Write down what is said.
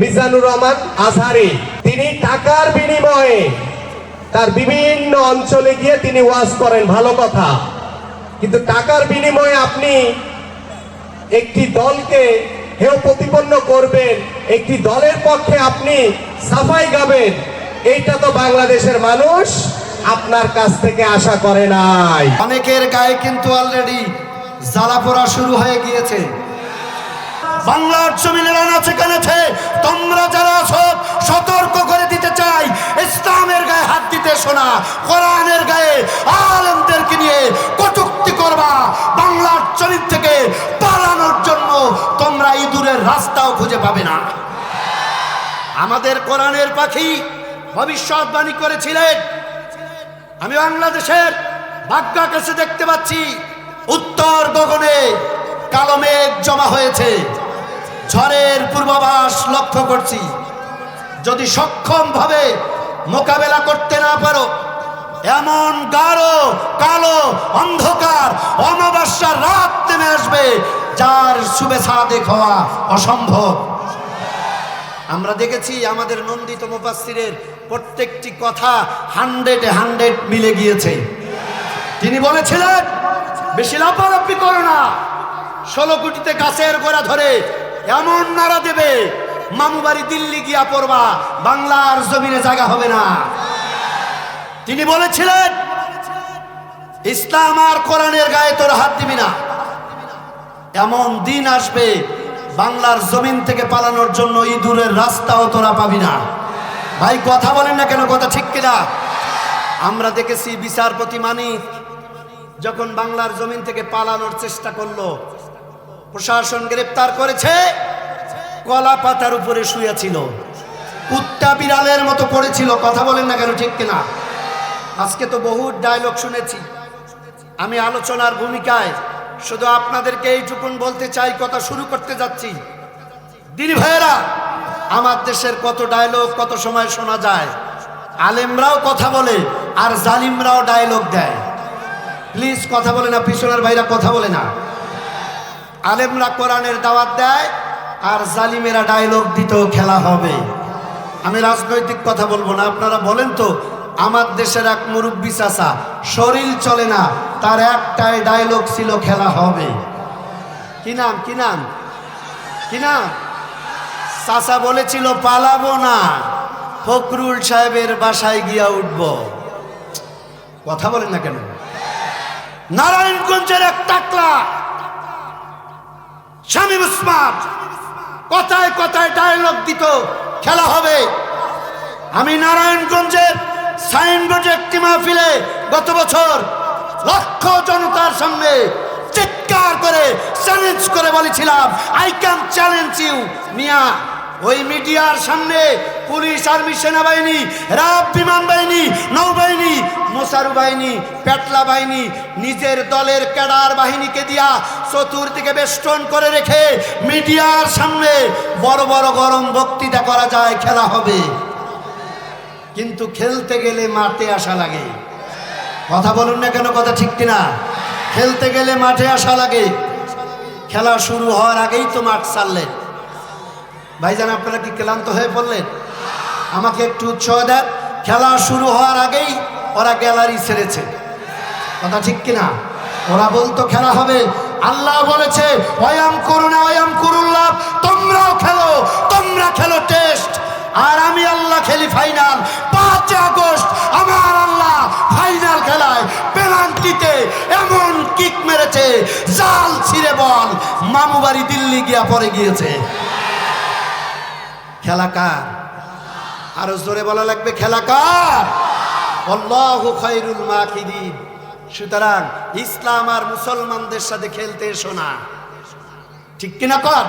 মিজানুর রহমান আজহারি। তিনি টাকার বিনিময়ে তার বিভিন্ন অঞ্চলে গিয়ে তিনি ওয়াজ করেন, ভালো কথা। কিন্তু টাকার বিনিময়ে আপনি একটি দলকে হেয় প্রতিপন্ন করবেন, একটি দলের পক্ষে আপনি সাফাই গাবেন, এইটা তো বাংলাদেশের মানুষ আপনার কাছ থেকে আশা করে নাই। অনেকের গায়ে কিন্তু অলরেডি জ্বালা পোড়া শুরু হয়ে গিয়েছে। বাংলার জমিনের আনাচে কানেছে। তোমরা যারা আছো, সতর্ক করে দিতে চাই। ইসলামের গায়ে হাত দিতে শোনা, কোরআনের গায়ে আলেমদেরকে নিয়ে কটুক্তি করবা। বাংলার জমিন থেকে পালানোর জন্য তোমরা ইঁদুরের রাস্তাও খুঁজে পাবে না। আমাদের কোরআনের পাখি ভবিষ্যৎবাণী করেছিলেন। আমি বাংলাদেশের ভাগ্যা কাছে দেখতে পাচ্ছি, উত্তর গগনে কালো মেঘ জমা হয়েছে। ঝড়ের পূর্বাভাস লক্ষ্য করছি। যদি সক্ষম ভাবে মোকাবেলা করতে না পারো, এমন গাঢ়, কালো অন্ধকার অমাবস্যার রাত নেমে আসবে, যার শুভেচ্ছা হওয়া অসম্ভব। আমরা দেখেছি আমাদের নন্দিত মুফাসসিরের প্রত্যেকটি কথা হান্ড্রেডে হান্ড্রেড মিলে গিয়েছে। তিনি বলেছিলেন, বেশি লাফালাফি করো না। ষোলো কোটিতে গাছের গোড়া ধরে এমন নাড়া দেবে, মামু বাড়ি দিল্লি গিয়া পড়বা, বাংলার জমিনে জায়গা হবে না। তিনি বলেছিলেন, ইসলাম আর কোরআনের গায়ে তোর হাত দিবি না। এমন দিন আসবে, বাংলার জমিন থেকে পালানোর জন্য ইঁদুরের রাস্তাও তোরা পাবি না। ভাই, কথা বলেন না কেন, কথা ঠিক কিনা? আমরা দেখেছি বিচারপতি মানিক যখন বাংলার জমিন থেকে পালানোর চেষ্টা করল প্রশাসন গ্রেপ্তার করেছে। কলা পাতার উপরে শুয়েছিল। কুত্তা বিড়ালের মতো পড়েছিল। কথা বলেন না কেন, ঠিক কিনা? আজকে তো বহু ডায়লগ শুনেছি। আমি আলোচনার ভূমিকায় শুধু আপনাদেরকে এইটুকুন বলতে চাই, কথা শুরু করতে যাচ্ছি। দিদি ভাইয়েরা, আমার দেশের কত ডায়লগ কত সময় শোনা যায়। আলেমরাও কথা বলে আর জালিমরাও ডায়লগ দেয়। প্লিজ কথা বলে না, পিছনের ভাইরা কথা বলে না। আলেমরা কোরআনের দাওয়াত দেয় আর জালিমেরা ডায়লগ দিতেও খেলা হবে। আমি রাজনৈতিক কথা বলব না, আপনারা বলেন তো, আমার দেশের এক মুরব্বী চাষা শরীর চলে না, তার একটাই ডায়লগ ছিল খেলা হবে। কি নাম কি নাম? কি নাম? চাষা বলেছিল, পালাবো না, ফখরুল সাহেবের বাসায় গিয়া উঠব। কথা বলেন না কেন? নারায়ণগঞ্জের এক টাকলা। শামীম উসমান, কথায় কথায় ডায়লগ দিত, খেলা হবে। আমি নারায়ণগঞ্জের সাইনবোর্ডে একটি মাহফিলে গত বছর লক্ষ জনতার সামনে চিৎকার করে চ্যালেঞ্জ করে বলেছিলাম আই ক্যান চ্যালেঞ্জ ইউ মিয়া। ওই মিডিয়ার সামনে পুলিশ, আর্মি, সেনাবাহিনী, রাব বিমান বাহিনী নৌবাহিনী মোসারু বাহিনী, পেটলা বাহিনী, নিজের দলের ক্যাডার বাহিনীকে দিয়া চতুর্দিকে বেষ্টন করে রেখে মিডিয়ার সামনে বড় বড় গরম বক্তৃতা করা যায়, খেলা হবে। কিন্তু খেলতে গেলে মাঠে আসা লাগে। কথা বলুন না কেন, কথা ঠিক কিনা? খেলতে গেলে মাঠে আসা লাগে। খেলা শুরু হওয়ার আগেই তো মাঠ ছাড়লেন ভাইজান, আপনারা কি ক্লান্ত হয়ে পড়লেন? আমাকে একটু উৎসাহ দেন। খেলা শুরু হওয়ার আগেই ওরা গ্যালারি ছেড়েছে। কথা ঠিক কিনা? ওরা বলতো খেলা হবে। আল্লাহ বলেছে অয়াম করুণা অয়াম করুল্লাহ, তোমরাও খেলো, তোমরা খেলো টেস্ট। আর আমি আল্লাহ খেলি ফাইনাল। পাঁচ আগস্ট, আমার আল্লাহ ফাইনাল খেলায় পেনাল্টিতে এমন কিক মেরেছে, জাল ছিঁড়ে বল। মামু বাড়ি দিল্লি গিয়া পরে গিয়েছে। খেলা আর জোরে বলা লাগবে খেলাকার আল্লাহু খায়রুল মাকিদিন সুতরাং ইসলাম আর মুসলমানদের সাথে খেলতে এসো না। ঠিক কিনা কর?